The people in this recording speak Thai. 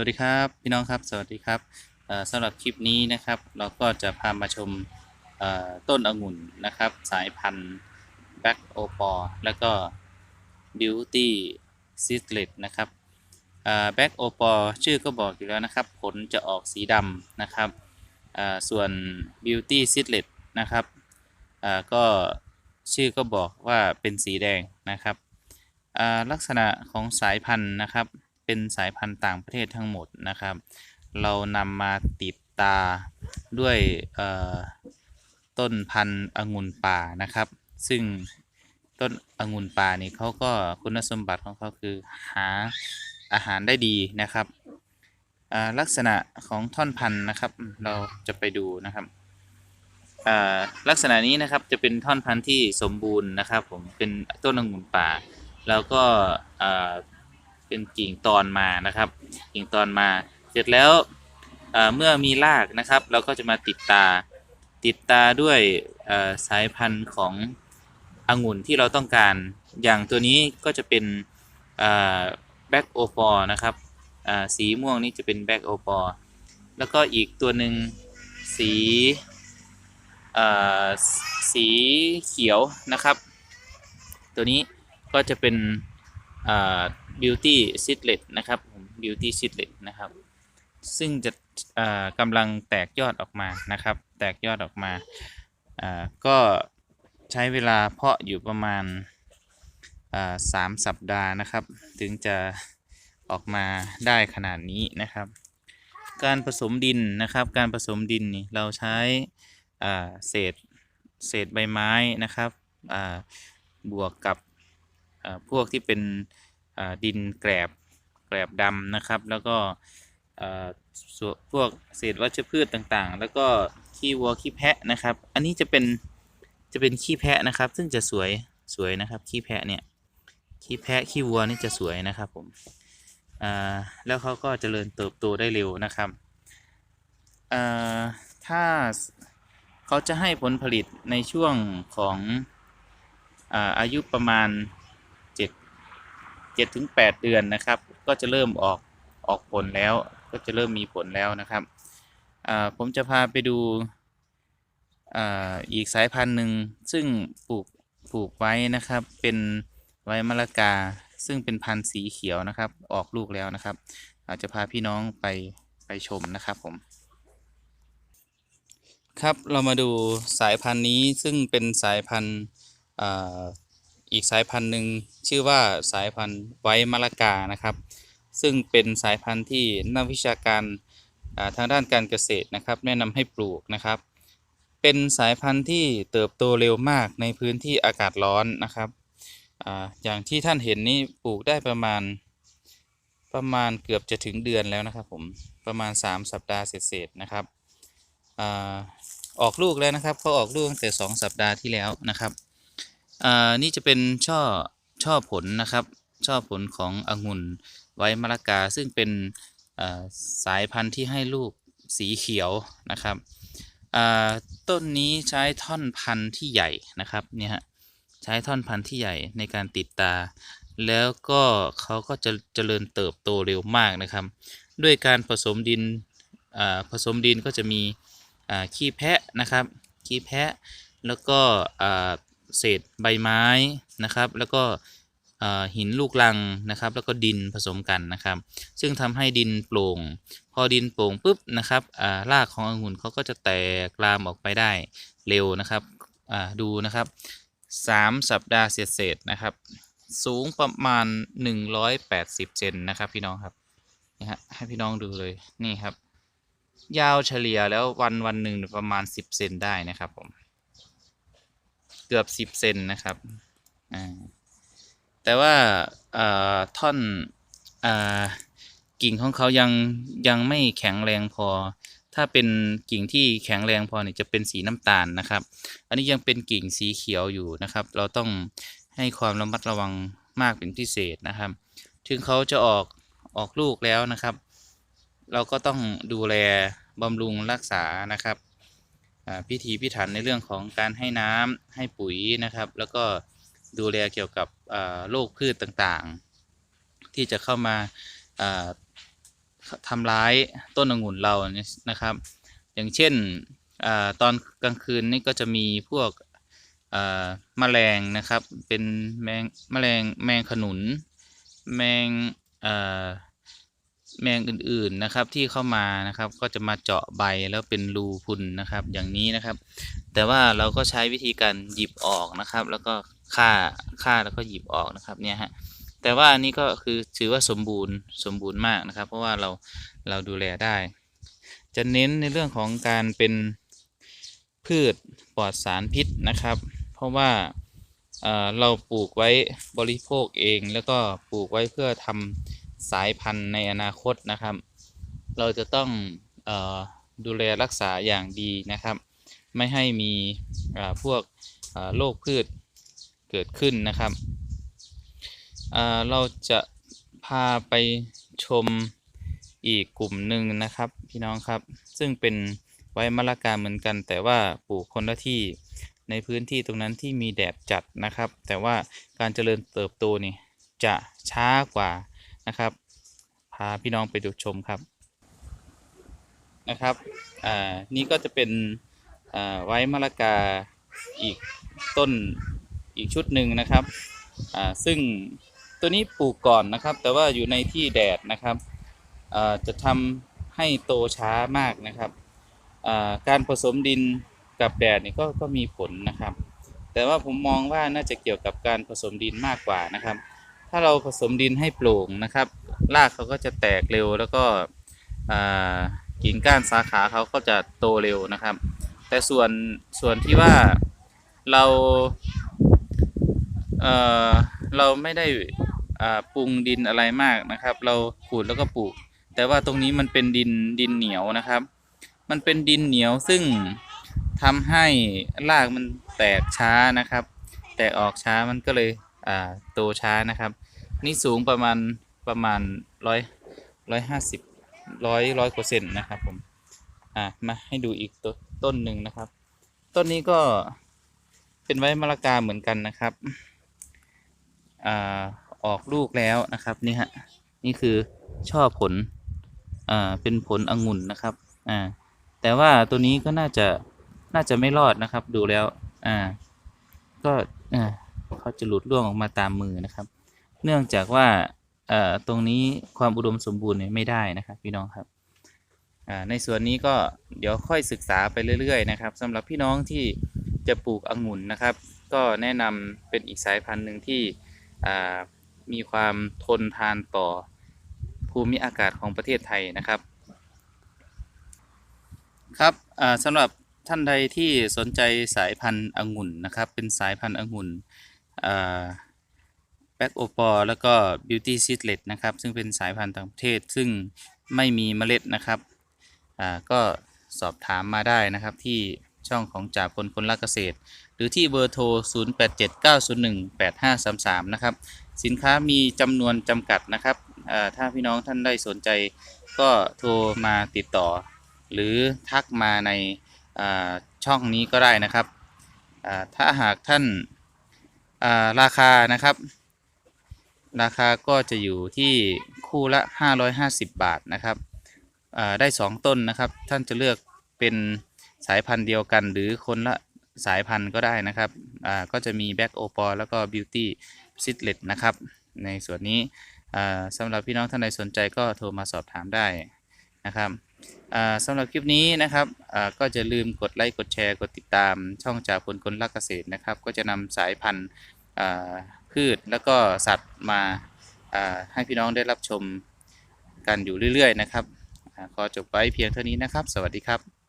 วัสดีครับพี่น้องครับสวัสดีครับสำหรับคลิปนี้นะครับ เราก็จะพามาชมต้นองุ่นนะครับ สายพันธุ์แบ็กโอปอแล้วก็บิวตี้ซิสเลตนะครับแบ็กโอปอชื่อก็บอกอยู่แล้วนะครับ ผลจะออกสีดำนะครับส่วน Beauty s i d l e t นะครับก็ชื่อก็บอกว่าเป็นสีแดงนะครับลักษณะของสายพันธุ์นะครับ เป็นสายพันธุ์ต่างประเทศทั้งหมดนะครับ เรานำมาติดตาด้วยต้นพันธุ์องุ่นป่านะครับ ซึ่งต้นองุ่นป่านี่เขาก็คุณสมบัติของเขาคือหาอาหารได้ดีนะครับลักษณะของท่อนพันธุ์นะครับ เราจะไปดูนะครับลักษณะนี้นะครับจะเป็นท่อนพันธุ์ที่สมบูรณ์นะครับ ผมเป็นต้นองุ่นป่า แล้วก็ เป็นกิ่งตอนมานะครับ กิ่งตอนมา เสร็จแล้วเมื่อมีรากนะครับ เราก็จะมาติดตาติดตาด้วยสายพันธุ์ขององุ่นที่เราต้องการ อย่างตัวนี้ก็จะเป็นแบ็กโอปอนะครับสีม่วงนี่จะเป็นแบ็กโอปอแล้วก็อีกตัวหนึ่งสีสีเขียวนะครับ ตัวนี้ก็จะเป็น beauty seedlet นะครับผม beauty seedlet นะครับ ซึ่งจะกำลังแตกยอดออกมานะครับ แตกยอดออกมาก็ใช้เวลาเพาะอยู่ประมาณสามสัปดาห์นะครับ ถึงจะออกมาได้ขนาดนี้นะครับ การผสมดินนะครับ การผสมดินนี่เราใช้เศษเศษใบไม้นะครับบวกกับพวกที่เป็น ดินแกลบแกลบดำนะครับ แล้วก็พวกเศษวัชพืชต่างๆ แล้วก็ขี้วัวขี้แพะนะครับ อันนี้จะเป็นจะเป็นขี้แพะนะครับ ซึ่งจะสวยสวยนะครับขี้แพะเนี่ยขี้แพะขี้วัวนี่จะสวยนะครับผมแล้วเขาก็เจริญเติบโตได้เร็วนะครับถ้าเขาจะให้ผลผลิตในช่วงของอาอายุประมาณ 7ถึง8เดือนนะครับ ก็จะเริ่มออกออกผลแล้ว ก็จะเริ่มมีผลแล้วนะครับผมจะพาไปดูอ,อีกสายพันธุ์หนึ่งซึ่งปลูกปลูกไว้นะครับ เป็นไว้มะละกา ซึ่งเป็นพันธุ์สีเขียวนะครับ ออกลูกแล้วนะครับอาจจะพาพี่น้องไปไปชมนะครับผม ครับเรามาดูสายพันธุ์นี้ซึ่งเป็นสายพันธุ์ อีกสายพันธุ์หนึ่งชื่อว่าสายพันธุ์ไวมะละกานะครับ ซึ่งเป็นสายพันธุ์ที่นักวิชาการทางด้านการเกษตรนะครับ แนะนำให้ปลูกนะครับ เป็นสายพันธุ์ที่เติบโตเร็วมากในพื้นที่อากาศร้อนนะครับออย่างที่ท่านเห็นนี่ปลูกได้ประมาณประมาณเกือบจะถึงเดือนแล้วนะครับผมประมาณ 3 สัปดาห์เศษๆนะครับอออกลูกแล้วนะครับเขาออกลูกตั้งแต่ 2 สัปดาห์ที่แล้วนะครับ อ่านี่จะเป็นช่อช่อผลนะครับ ช่อผลขององุ่นไว้มะละกา ซึ่งเป็นสายพันธุ์ที่ให้ลูกสีเขียวนะครับต้นนี้ใช้ท่อนพันธุ์ที่ใหญ่นะครับเนี่ยฮะใช้ท่อนพันธุ์ที่ใหญ่ในการติดตา แล้วก็เขาก็จะเจริญเติบโตเร็วมากนะครับ ด้วยการผสมดินผสมดินก็จะมีขี้แพะนะครับขี้แพะแล้วก็ เศษใบไม้นะครับ แล้วก็หินลูกลังนะครับ แล้วก็ดินผสมกันนะครับ ซึ่งทำให้ดินโปร่ง พอดินโปร่งปุ๊บนะครับอ่ารากขององุ่นเขาก็จะแตกลามออกไปได้เร็วนะครับดูนะครับสามสัปดาห์เศษๆนะครับ สูงประมาณ 180เซนนะครับพี่น้องครับนี่ฮะให้พี่น้องดูเลยนี่ครับ ยาวเฉลี่ยแล้ววันวันหนึ่งประมาณสิบเซนได้นะครับผม เกือบสิบเซนนะครับอ่าแต่ว่าท่อนอกิ่งของเขายังยังไม่แข็งแรงพอ ถ้าเป็นกิ่งที่แข็งแรงพอเนี่ยจะเป็นสีน้ำตาลนะครับ อันนี้ยังเป็นกิ่งสีเขียวอยู่นะครับ เราต้องให้ความระมัดระวังมากเป็นพิเศษนะครับ ถึงเขาจะออกออกลูกแล้วนะครับ เราก็ต้องดูแลบำรุงรักษานะครับ พิถีพิถันในเรื่องของการให้น้ำให้ปุ๋ยนะครับ แล้วก็ดูแลเกี่ยวกับโรคพืชต่างๆ ที่จะเข้ามาอ่าทำร้ายต้นองุ่นเรานะครับ อย่างเช่นอตอนกลางคืนนี่ก็จะมีพวกอ่าแมลงนะครับ เป็นแมงแมลงแมงขนุน แมง แมงอื่นๆนะครับที่เข้ามานะครับ ก็จะมาเจาะใบแล้วเป็นรูพุนนะครับ อย่างนี้นะครับ แต่ว่าเราก็ใช้วิธีการหยิบออกนะครับ แล้วก็ฆ่าฆ่าแล้วก็หยิบออกนะครับเนี่ยฮะแต่ว่าอันนี้ก็คือถือว่าสมบูรณ์สมบูรณ์มากนะครับ เพราะว่าเราเราดูแลได้ จะเน้นในเรื่องของการเป็นพืชปลอดสารพิษนะครับ เพราะว่าเเราปลูกไว้บริโภคเอง แล้วก็ปลูกไว้เพื่อทำ สายพันธุ์ในอนาคตนะครับ เราจะต้องออดูแลรักษาอย่างดีนะครับ ไม่ให้มีพวกโรคพืชเกิดขึ้นนะครับเราจะพาไปชมอีกกลุ่มหนึ่งนะครับ พี่น้องครับ ซึ่งเป็นไว้มะละกาเหมือนกัน แต่ว่าปลูกคนละที่ในพื้นที่ตรงนั้นที่มีแดดจัดนะครับ แต่ว่าการเจริญเติบโตนี่จะช้ากว่า นะครับ พาพี่น้องไปดูชมครับนะครับอ่านี่ก็จะเป็นอ่าไว้มะละกาอีกต้นอีกชุดหนึ่งนะครับอ่าซึ่งตัวนี้ปลูกก่อนนะครับ แต่ว่าอยู่ในที่แดดนะครับอ่าจะทำให้โตช้ามากนะครับอ่าการผสมดินกับแดดนี่ก็ก็มีผลนะครับ แต่ว่าผมมองว่าน่าจะเกี่ยวกับการผสมดินมากกว่านะครับ ถ้าเราผสมดินให้โปร่งนะครับ รากเขาก็จะแตกเร็วแล้วก็กิ่งก้านสาขาเขาก็จะโตเร็วนะครับ แต่ส่วนส่วนที่ว่าเราเเราไม่ได้ปรุงดินอะไรมากนะครับ เราขูดแล้วก็ปลูก แต่ว่าตรงนี้มันเป็นดินดินเหนียวนะครับ มันเป็นดินเหนียวซึ่งทำให้รากมันแตกช้านะครับ แตกออกช้ามันก็เลย อ่าโตช้านะครับ นี่สูงประมาณประมาณร้อยร้อยห้าสิบร้อยร้อยกว่าเซนนะครับผมอ่ามาให้ดูอีกต้นต้นหนึ่งนะครับ ต้นนี้ก็เป็นไว้มะละกาเหมือนกันนะครับอ่าออกลูกแล้วนะครับนี่ฮะนี่คือช่อผลอ่าเป็นผลองุ่นนะครับอ่าแต่ว่าตัวนี้ก็น่าจะน่าจะไม่รอดนะครับ ดูแล้วอ่าก็อ่า เขาจะหลุดร่วงออกมาตามมือนะครับ เนื่องจากว่าตรงนี้ความอุดมสมบูรณ์เนี่ยไม่ได้นะครับพี่น้องครับในส่วนนี้ก็เดี๋ยวค่อยศึกษาไปเรื่อยๆนะครับสำหรับพี่น้องที่จะปลูกองุ่นนะครับ ก็แนะนำเป็นอีกสายพันธุ์หนึ่งที่มีความทนทานต่อภูมิอากาศของประเทศไทยนะครับ ครับสำหรับท่านใดที่สนใจสายพันธุ์องุ่นนะครับ เป็นสายพันธุ์องุ่น แบ็กโอปอแล้วก็ Beauty Seedlet นะครับ ซึ่งเป็นสายพันธุ์ต่างประเทศ ซึ่งไม่มีเมล็ดนะครับก็สอบถามมาได้นะครับที่ช่องของจ่าพลคนรักเกษตร หรือที่เบอร์โทร 0879018533 นะครับ สินค้ามีจำนวนจำกัดนะครับถ้าพี่น้องท่านได้สนใจก็โทรมาติดต่อ หรือทักมาในช่องนี้ก็ได้นะครับถ้าหากท่าน ราคานะครับ ราคาก็จะอยู่ที่คู่ละ 550 บาทนะครับได้ 2 ต้นนะครับ ท่านจะเลือกเป็นสายพันธุ์เดียวกัน หรือคนละสายพันธุ์ก็ได้นะครับก็จะมี Back o p a l แล้วก็ Beauty s i d l e t นะครับ ในส่วนนี้สำหรับพี่น้องท่านใดสนใจก็โทรมาสอบถามได้นะครับ สำหรับคลิปนี้นะครับก็จะลืมกดไลค์กดแชร์กดติดตาม ช่องจากคนคนรักเกษตรนะครับ ก็จะนำสายพันธุ์พืชแล้วก็สัตว์มาให้พี่น้องได้รับชมกันอยู่เรื่อย ๆ นะครับขอจบไว้เพียงเท่านี้นะครับ สวัสดีครับ